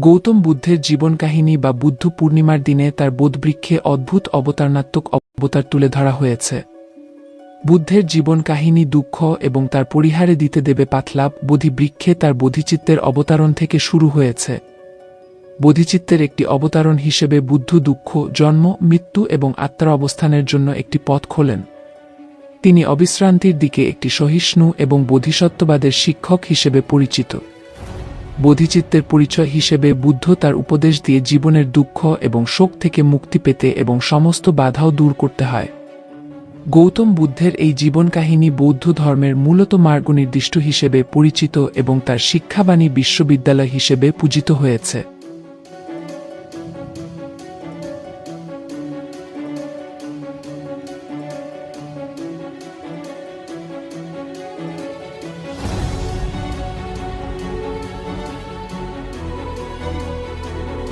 গৌতম বুদ্ধের জীবন কাহিনী বা বুদ্ধ পূর্ণিমার দিনে তার বোধবৃক্ষে অদ্ভুত অবতারণাত্মক অবতার তুলে ধরা হয়েছে। বুদ্ধের জীবন কাহিনী দুঃখ এবং তার পরিহারে দিতে দেবে পাতলাভ বোধিবৃক্ষে তার বোধিচিত্তের অবতারণ থেকে শুরু হয়েছে। বোধিচিত্তের একটি অবতারণ হিসেবে বুদ্ধ দুঃখ, জন্ম, মৃত্যু এবং আত্মার অবস্থানের জন্য একটি পথ খোলেন। তিনি অবিশ্রান্তির দিকে একটি সহিষ্ণু এবং বোধিসত্ত্ববাদের শিক্ষক হিসেবে পরিচিত। বোধিচিত্তের পরিচয় হিসেবে বুদ্ধ তার উপদেশ দিয়ে জীবনের দুঃখ এবং শোক থেকে মুক্তি পেতে এবং সমস্ত বাধাও দূর করতে হয়। গৌতম বুদ্ধের এই জীবন কাহিনী বৌদ্ধ ধর্মের মূলত মার্গনির্দিষ্ট হিসেবে পরিচিত এবং তার শিক্ষাবাণী বিশ্ববিদ্যালয় হিসেবে পূজিত হয়েছে।